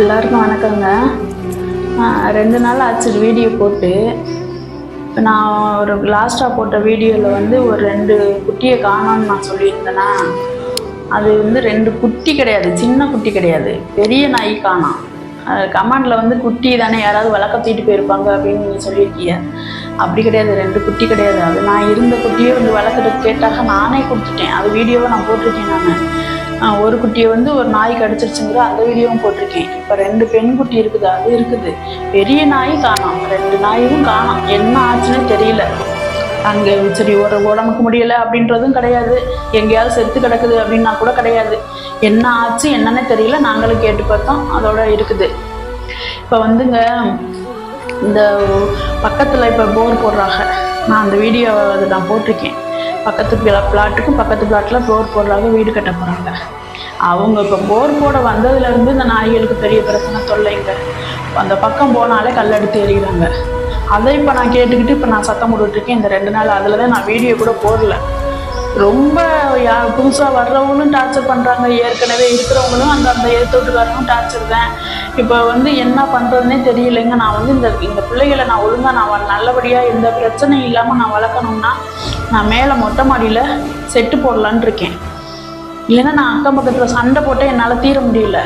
எல்லாருக்கும் வணக்கங்க. ரெண்டு நாள் ஆச்சு வீடியோ போட்டு. இப்போ நான் ஒரு லாஸ்ட்டாக போட்ட வீடியோவில் வந்து ஒரு ரெண்டு குட்டியை காணோம்னு நான் சொல்லியிருந்தேன்னா அது வந்து ரெண்டு குட்டி கிடையாது சின்ன குட்டி கிடையாது. பெரிய நாய் காணோம். கமாண்டில் வந்து குட்டி தானே யாராவது வளர்க்கத்திட்டு போயிருப்பாங்க அப்படின்னு நீங்கள் சொல்லியிருக்கீங்க. அப்படி கிடையாது ரெண்டு குட்டி கிடையாது. அது நான் இருந்த குட்டியை வந்து வளர்க்குறதுக்கு கேட்டாக நானே கொடுத்துட்டேன். அது வீடியோவை நான் போட்டிருக்கேன் நான். ஒரு குட்டியை வந்து ஒரு நாய் கடிச்சிருச்சுங்கிற அந்த வீடியோவும் போட்டிருக்கேன். இப்போ ரெண்டு பெண் குட்டி இருக்குது அது இருக்குது. பெரிய நாய் காணோம். ரெண்டு நாயும் காணோம். என்ன ஆச்சுன்னு தெரியல. அங்கே சரி ஒரு உடம்புக்கு முடியலை அப்படின்றதும் கிடையாது. எங்கேயாவது செத்து கிடக்குது அப்படின்னா கூட கிடையாது. என்ன ஆச்சு என்னன்னு தெரியல. நாங்களும் கேட்டு பார்த்தோம். அதோட இருக்குது. இப்போ வந்துங்க இந்த பக்கத்தில் இப்போ போர் போடுறாங்க. நான் அந்த வீடியோவை அது நான் போட்டிருக்கேன். பக்கத்து பிளாட்டுக்கும் பக்கத்து பிளாட்டில் போர் போடுறாங்க வீடு கட்ட போகிறாங்க அவங்க இப்போ போர் போட வந்ததுலேருந்து இந்த நாய்களுக்கு பெரிய பிரச்சனை தொல்லைங்க. அந்த பக்கம் போனாலே கல்லெடுத்து எறிகிறாங்க அதை இப்போ நான் கேட்டுக்கிட்டு இப்போ நான் சத்தம் போட்டுட்ருக்கேன் இந்த ரெண்டு நாள் அதில் தான் நான் வீடியோ கூட போடல. ரொம்ப யா புதுசாக வர்றவங்களும் டார்ச்சர் பண்ணுறாங்க ஏற்கனவே இருக்கிறவங்களும் அந்த அந்த எழுத்தோட்டுக்காரங்களும் டார்ச்சர் தான். இப்போ வந்து என்ன பண்ணுறதுனே தெரியலைங்க. நான் வந்து இந்த இந்த பிள்ளைகளை நான் ஒழுங்காக நான் நல்லபடியாக எந்த பிரச்சனையும் இல்லாமல் நான் வளர்க்கணும்னா நான் மேலே மொட்டை மாடியில் செட்டு போடலான்னு இருக்கேன். இல்லைன்னா நான் அக்கம் பக்கத்தில் சண்டை போட்டு என்னால் தீர முடியல.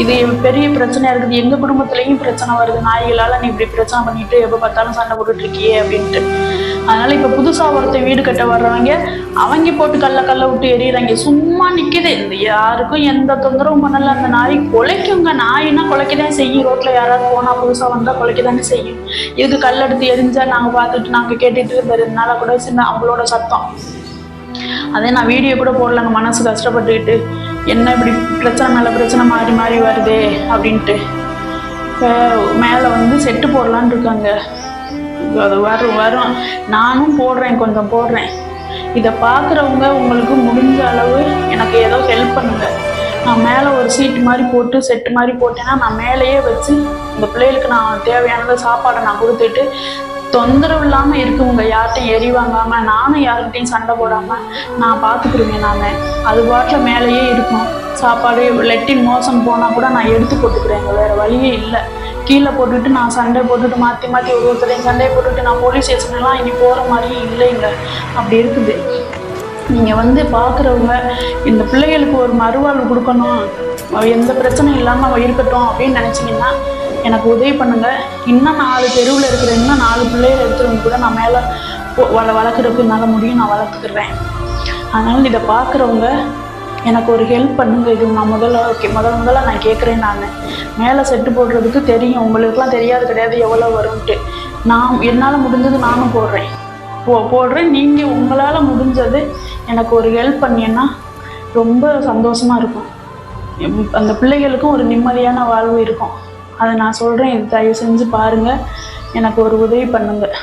இது பெரிய பிரச்சனையாக இருக்குது. எங்கள் குடும்பத்துலேயும் பிரச்சனை வருது. நாய்களால் நீ இப்படி பிரச்சனை பண்ணிட்டு எப்போ பார்த்தாலும் சண்டை போட்டுட்டு இருக்கியே அப்படின்ட்டு. அதனால் இப்போ புதுசாக ஒருத்தர் வீடு கட்ட வர்றவங்க அவங்க போட்டு கல்ல கல்ல விட்டு எறிகிறாங்க சும்மா நிற்கிது இந்த யாருக்கும் எந்த தொந்தரவும் பண்ணலை. அந்த நாய் குலைக்குங்க. நாயினா குலைக்கதான் செய்யும். ரோட்டில் யாராவது போனால் புதுசாக வந்தால் குலைக்கதானே செய்யும். இதுக்கு கல் எடுத்து எரிஞ்சால் நாங்கள் பார்த்துட்டு நாங்கள் கேட்டுட்டு இருந்ததுனால கூட சின்ன அவங்களோட சத்தம். அதே நான் வீடியோ கூட போடலங்க மனசு கஷ்டப்பட்டுக்கிட்டு என்ன இப்படி பிரச்சனை மேலே பிரச்சனை மாறி மாறி வருதே அப்படின்ட்டு. இப்போ மேலே வந்து செட்டு போடலான்னு இருக்காங்க. அது வரும் வரும். நானும் போடுறேன் கொஞ்சம் போடுறேன். இதை பார்க்குறவங்க உங்களுக்கு முடிஞ்ச அளவு எனக்கு ஏதோ ஹெல்ப் பண்ணுங்க. நான் மேலே ஒரு சீட்டு மாதிரி போட்டு செட்டு மாதிரி போட்டேன்னா நான் மேலேயே வச்சு இந்த பிள்ளைகளுக்கு நான் தேவையானதை சாப்பாடை நான் கொடுத்துட்டு தொந்தரவு இல்லாமல் இருக்கவங்க யார்கிட்டையும் எரி வாங்காமல் நானும் யார்கிட்டையும் சண்டை போடாமல் நான் பார்த்துக்குருவேன் நான். அது பாட்டில் மேலேயே இருக்கும். சாப்பாடு லெட்டின் மோசம் போனால் கூட நான் எடுத்து போட்டுக்கிறேன் வேறு வழியே இல்லை. கீழே போட்டுட்டு நான் சண்டை போட்டுட்டு மாற்றி மாற்றி ஒரு ஒருத்தரையும் சண்டையை போட்டுட்டு நான் போலீஸ் ஸ்டேஷன்லாம் இனி போகிற மாதிரியும் இல்லைங்க. அப்படி இருக்குது. நீங்கள் வந்து பார்க்குறவங்க இந்த பிள்ளைகளுக்கு ஒரு மறுவாழ்வு கொடுக்கணும். எந்த பிரச்சனையும் இல்லாமல் அவள் இருக்கட்டும் அப்படின்னு நினச்சிங்கன்னா எனக்கு உதவி பண்ணுங்கள் இன்னும் நாலு தெருவில் இருக்கிற இன்னும் நாலு பிள்ளைகள் எடுத்துகிட்டு கூட நான் மேலே வள வளர்க்குறதுக்கு என்னால் முடியும் நான் வளர்த்துக்கிறேன் அதனால் இதை பார்க்குறவங்க எனக்கு ஒரு ஹெல்ப் பண்ணுங்க. இது நான் முதல்ல ஓகே முதல் முதல்ல நான் கேட்குறேன் நான். மேலே செட்டு போடுறதுக்கு தெரியும். உங்களுக்குலாம் தெரியாது கிடையாது எவ்வளோ வரும்ன்ட்டு. நான் என்னால் முடிஞ்சது நானும் போடுறேன். போ போடுறேன். நீங்கள் உங்களால் முடிஞ்சது எனக்கு ஒரு ஹெல்ப் பண்ணீங்கன்னா ரொம்ப சந்தோஷமாக இருக்கும். அந்த பிள்ளைகளுக்கும் ஒரு நிம்மதியான வாழ்வு இருக்கும். அதை நான் சொல்கிறேன் தயவு செஞ்சு பாருங்கள் எனக்கு ஒரு உதவி பண்ணுங்கள்